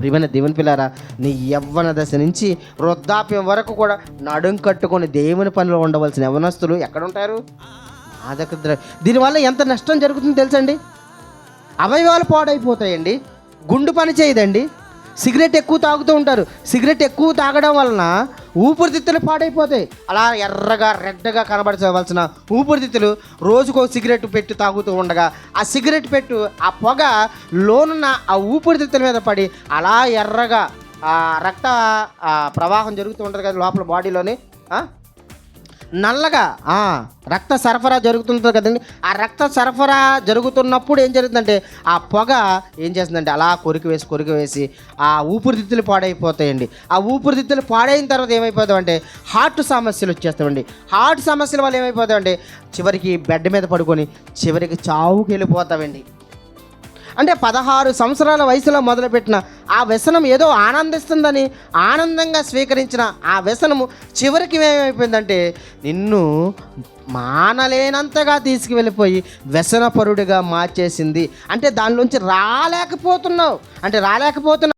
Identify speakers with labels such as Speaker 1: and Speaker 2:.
Speaker 1: ప్రియమైన దేవుని పిల్లారా నీ యవ్వన దశ నుంచి వృద్ధాప్యం వరకు కూడా నడుం కట్టుకొని దేవుని పనిలో ఉండవలసిన యవనస్తులు ఎక్కడుంటారు? ఉంటారు దీనివల్ల ఎంత నష్టం జరుగుతుందో తెలుసండి? అవయవాలు పాడైపోతాయండి గుండు పని చేయదండి సిగరెట్ ఎక్కువ తాగుతూ ఉంటారు. సిగరెట్ ఎక్కువ తాగడం వలన ఊపిరితిత్తులు పాడైపోతాయి అలా ఎర్రగా రెడ్డగా కనబడవలసిన ఊపిరితిత్తులు రోజుకో సిగరెట్ పెట్టి తాగుతూ ఉండగా ఆ సిగరెట్ పెట్టు ఆ పొగ లోనున్న ఆ ఊపిరితిత్తుల మీద పడి అలా ఎర్రగా రక్త ప్రవాహం జరుగుతూ ఉంటుంది కదా లోపల బాడీలోని నల్లగా ఆ, రక్త సరఫరా జరుగుతుంటుంది కదండి. ఆ రక్త సరఫరా జరుగుతున్నప్పుడు ఏం జరుగుతుందంటే ఆ పొగ ఏం చేస్తుందంటే అలా కొరికి వేసి కొరికి వేసి ఆ ఊపిరితిత్తులు పాడైపోతాయండి. ఆ ఊపిరితిత్తులు పాడైన తర్వాత ఏమైపోతామంటే హార్ట్ సమస్యలు వచ్చేస్తామండి హార్ట్ సమస్యల వల్ల ఏమైపోతామంటే చివరికి బెడ్ మీద పడుకొని చివరికి చావుకి వెళ్ళిపోతామండి అంటే పదహారు సంవత్సరాల వయసులో మొదలుపెట్టిన ఆ వ్యసనం ఏదో ఆనందిస్తుందని ఆనందంగా స్వీకరించిన ఆ వ్యసనము చివరికి ఏమైపోయిందంటే నిన్ను మానలేనంతగా తీసుకువెళ్ళిపోయి వ్యసనపరుడిగా మార్చేసింది. అంటే దానిలోంచి రాలేకపోతున్నావు. అంటే రాలేకపోతున్నావు